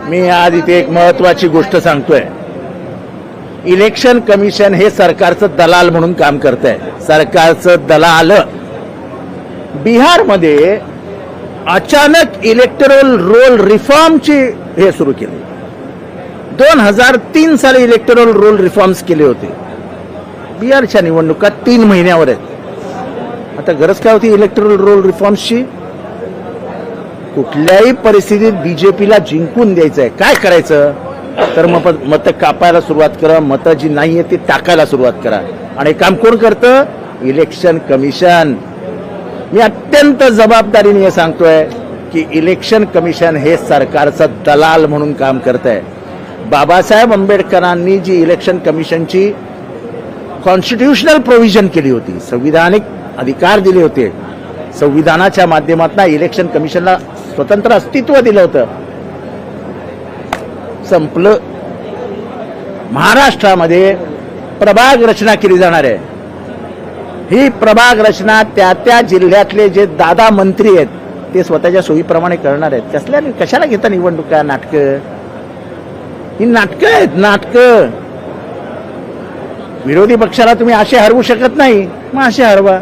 मी आज इथे एक महत्वाची गोष्ट सांगतोय. इलेक्शन कमिशन हे सरकारचं दलाल म्हणून काम करत आहे सरकारचं दलाल. बिहारमध्ये अचानक इलेक्टरल रोल रिफॉर्मची हे सुरू केली. दोन हजार तीन साली इलेक्टरल रोल रिफॉर्म्स केले होते. बिहारच्या निवडणुका तीन महिन्यावर आहेत. आता गरज काय होती इलेक्टरल रोल रिफॉर्म्सची कुठल्याही परिस्थितीत बीजेपीला जिंकून द्यायचं आहे काय करायचं? तर मग मतं कापायला सुरुवात करा. मतं जी नाही आहे ती टाकायला सुरुवात करा. आणि काम कोण करतं? Election commission. मी अत्यंत जबाबदारीने हे सांगतोय की इलेक्शन कमिशन हे सरकारचं दलाल म्हणून काम करत आहे बाबासाहेब आंबेडकरांनी जी इलेक्शन कमिशनची कॉन्स्टिट्युशनल प्रोव्हिजन केली होती संविधानिक अधिकार दिले होते संविधानाच्या माध्यमातून इलेक्शन कमिशनला स्वतंत्र अस्तित्व दिलं होतं. संपलं. महाराष्ट्रामध्ये प्रभाग रचना केली जाणार आहे. ही प्रभाग रचना त्या त्या जिल्ह्यातले जे दादा मंत्री आहेत ते स्वतःच्या सोयीप्रमाणे करणार आहेत. कसल्या कशाला घेता निवडणुका नाटकं? ही नाटकं आहेत नाटकं. विरोधी पक्षाला तुम्ही असे हरवू शकत नाही. मग असे हरवा.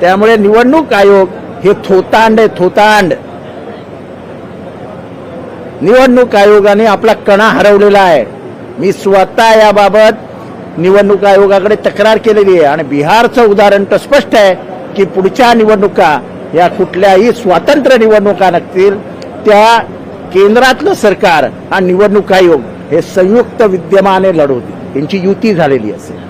त्यामुळे निवडणूक आयोग हे थोतांड आहे थोतांड. निवडणूक आयोगाने आपला कणा हरवलेला आहे. मी स्वतः याबाबत निवडणूक आयोगाकडे तक्रार केलेली आहे आणि बिहारचं उदाहरण तर स्पष्ट आहे की पुढच्या निवडणुका या कुठल्याही स्वातंत्र्य निवडणुका नसतील त्या केंद्रातलं सरकार आणि निवडणूक आयोग हे संयुक्त विद्यमाने लढवतील. त्यांची युती झालेली असेल.